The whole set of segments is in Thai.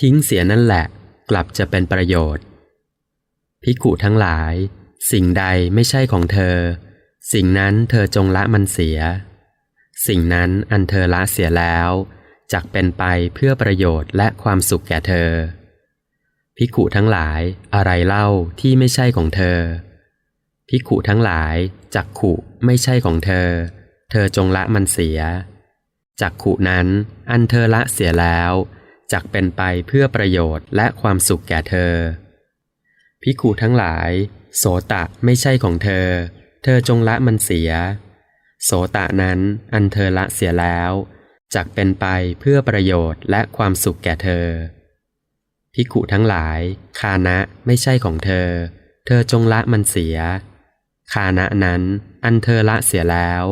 ทิ้งเสียนั่นแหละ กลับจะเป็นประโยชน์ภิกุทั้งหลาย สิ่งใดไม่ใช่ของเธอ สิ่งนั้นเธอจงละมันเสีย สิ่งนั้นอันเธอละเสียแล้วจักเป็นไปเพื่อประโยชน์และความสุขแก่เธอภิกุทั้งหลายอะไรเล่าที่ไม่ใช่ของเธอภิกุทั้งหลาย จักขุไม่ใช่ของเธอ เธอจงละมันเสีย จักขุนั้นอันเธอละเสียแล้ว จักเป็นไปเพื่อประโยชน์และความสุขแก่เธอภิกขุทั้งหลาย โสตะไม่ใช่ของเธอ เธอจงละมันเสีย โสตะนั้นอันเธอละเสียแล้วจักเป็นไปเพื่อประโยชน์และความสุขแก่เธอภิกุทั้งหลาย คานะไม่ใช่ของเธอ เธอจงละมันเสีย คานะนั้นอันเธอละเสียแล้ว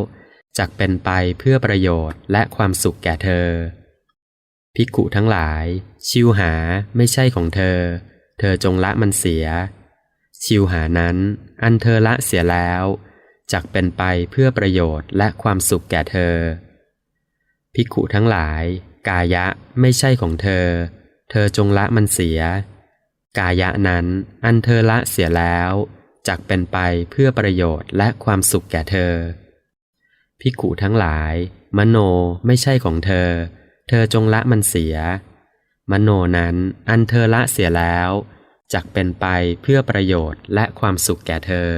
จักเป็นไปเพื่อประโยชน์และความสุขแก่เธอ ภิกขุทั้งหลาย ชิวหาไม่ใช่ของเธอ เธอจงละมันเสีย ชิวหานั้น อันเธอละเสียแล้วจักเป็นไปเพื่อประโยชน์และความสุขแก่เธอ ภิกขุทั้งหลาย กายะไม่ใช่ของเธอ เธอจงละมันเสีย กายะนั้น อันเธอละเสียแล้วจักเป็นไปเพื่อประโยชน์และความสุขแก่เธอ ภิกขุทั้งหลาย มโนไม่ใช่ของเธอ ธอจงละมันเสีย มโนนั้นอันเธอละเสียแล้วจักเป็นไปเพื่อประโยชน์และความสุขแก่เธอ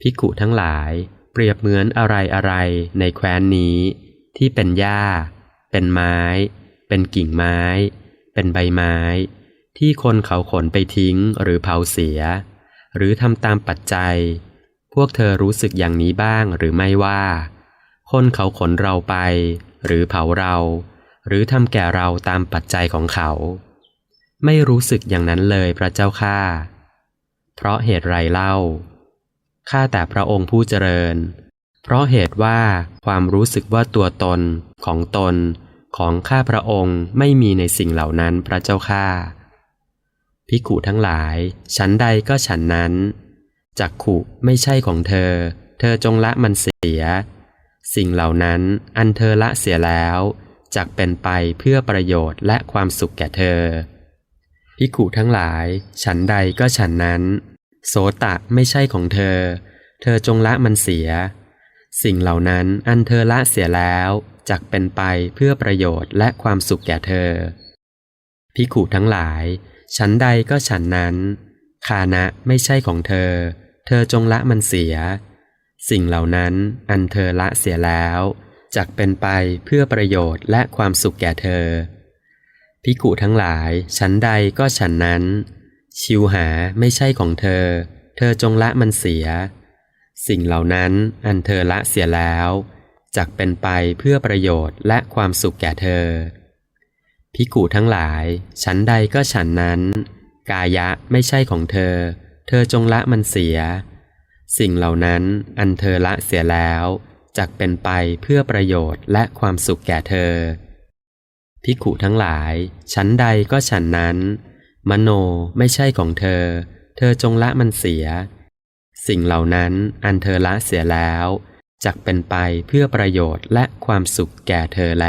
ภิกุทั้งหลายเปรียบเหมือนอะไรอะไรในแคว้นนี้ ที่เป็นหญ้า เป็นไม้ เป็นกิ่งไม้ เป็นใบไม้ ที่คนเขาขนไปทิ้งหรือเผาเสีย หรือทำตามปัจจัย พวกเธอรู้สึกอย่างนี้บ้างหรือไม่ว่า คนเขาขนเราไป หรือเผาเรา หรือทำแก่เราตามปัจจัยของเขา ไม่รู้สึกอย่างนั้นเลยพระเจ้าข้าเพราะเหตุไรเล่าข้าแต่พระองค์ผู้เจริญ เพราะเหตุว่าความรู้สึกว่าตัวตนของตนของข้าพระองค์ไม่มีในสิ่งเหล่านั้นพระเจ้าข้าภิกุทั้งหลาย ฉันใดก็ฉันนั้นจักขุไม่ใช่ของเธอ เธอจงละมันเสีย สิ่งเหล่านั้นอันเธอละเสียแล้วจักเป็นไปเพื่อประโยชน์และความสุขแก่เธอภิกขุทั้งหลาย ฉันใดก็ฉันนั้น โสตะไม่ใช่ของเธอ เธอจงละมันเสีย สิ่งเหล่านั้นอันเธอละเสียแล้วจักเป็นไปเพื่อประโยชน์และความสุขแก่เธอภิกขุทั้งหลาย ฉันใดก็ฉันนั้น คานะไม่ใช่ของเธอ เธอจงละมันเสีย สิ่งเหล่านั้นอันเธอละเสียแล้วจักเป็นไปเพื่อประโยชน์และความสุขแก่เธอภิกุทั้งหลาย ฉันใดก็ฉันนั้น ชิวหาไม่ใช่ของเธอ เธอจงละมันเสีย สิ่งเหล่านั้นอันเธอละเสียแล้วจักเป็นไปเพื่อประโยชน์และความสุขแก่เธอภิกุทั้งหลาย ฉันใดก็ฉันนั้น กายะไม่ใช่ของเธอ เธอจงละมันเสีย สิ่งเหล่านั้นอันเธอละเสียแล้วจักเป็นไปเพื่อประโยชน์และความสุขแก่เธอภิขุทั้งหลายฉันใดก็ฉันนั้น มโนไม่ใช่ของเธอ เธอจงละมันเสีย สิ่งเหล่านั้นอันเธอละเสียแล้วจักเป็นไปเพื่อประโยชน์และความสุขแก่เธอแล